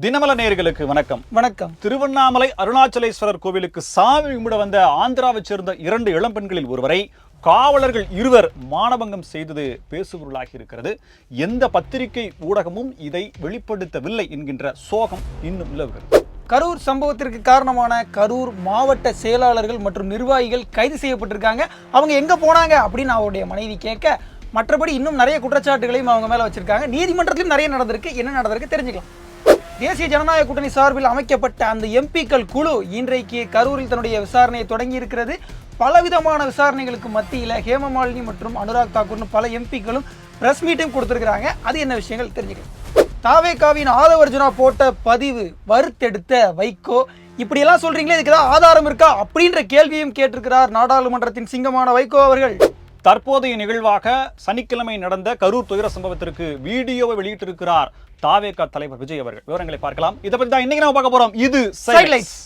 தினமல நேயர்களுக்கு வணக்கம். வணக்கம். திருவண்ணாமலை அருணாச்சலேஸ்வரர் கோவிலுக்கு சாமி கும்பிட வந்த ஆந்திராவைச் சேர்ந்த இரண்டு இளம்பெண்களில் ஒருவரை காவலர்கள் இருவர் மானபங்கம் செய்தது பேசுபொருளாகி இருக்கிறது. எந்த பத்திரிகை ஊடகமும் இதை வெளிப்படுத்தவில்லை என்கின்ற சோகம் இன்னும் நிலவுகிறது. கரூர் சம்பவத்திற்கு காரணமான கரூர் மாவட்ட செயலாளர்கள் மற்றும் நிர்வாகிகள் கைது செய்யப்பட்டிருக்காங்க. அவங்க எங்க போனாங்க அப்படின்னு அவருடைய மனைவி கேட்க மற்றபடி இன்னும் நிறைய குற்றச்சாட்டுகளையும் அவங்க மேல வச்சிருக்காங்க. நீதிமன்றத்திலும் நிறைய நடந்திருக்கு. என்ன நடந்திருக்கு தெரிஞ்சுக்கலாம். தேசிய ஜனநாயக கூட்டணி சார்பில் அமைக்கப்பட்ட அந்த எம்பிக்கள் குழு இன்றைக்கு கரூரில் தன்னுடைய விசாரணையை தொடங்கி இருக்கிறது பலவிதமான விசாரணைகளுக்கு மத்தியில் ஹேமமாலினி மற்றும் அனுராக் தாக்கூர்னு பல எம்பிக்களும் பிரஸ் மீட்டும் கொடுத்துருக்குறாங்க. அது என்ன விஷயங்கள் தெரிஞ்சுக்கலாம். தாவேகாவின் ஆதவர்ஜுனா போட்ட பதிவு வறுத்தெடுத்த வைகோ. இப்படியெல்லாம் சொல்றீங்களே இதுக்கு ஏதாவது ஆதாரம் இருக்கா? அப்படின்ற கேள்வியும் கேட்டிருக்கிறார் நாடாளுமன்றத்தின் சிங்கமான வைகோ அவர்கள். தற்போதைய நிகழ்வாக சனிக்கிழமை நடந்த கரூர் துயர சம்பவத்திற்கு வீடியோவை வெளியிட்டிருக்கிறார் தாவேகா தலைவர் விஜய் அவர்கள். விவரங்களை பார்க்கலாம். இதை பத்தி தான் இன்னைக்கு நம்ம பார்க்க போறோம். இது. சைட்லைட்ஸ்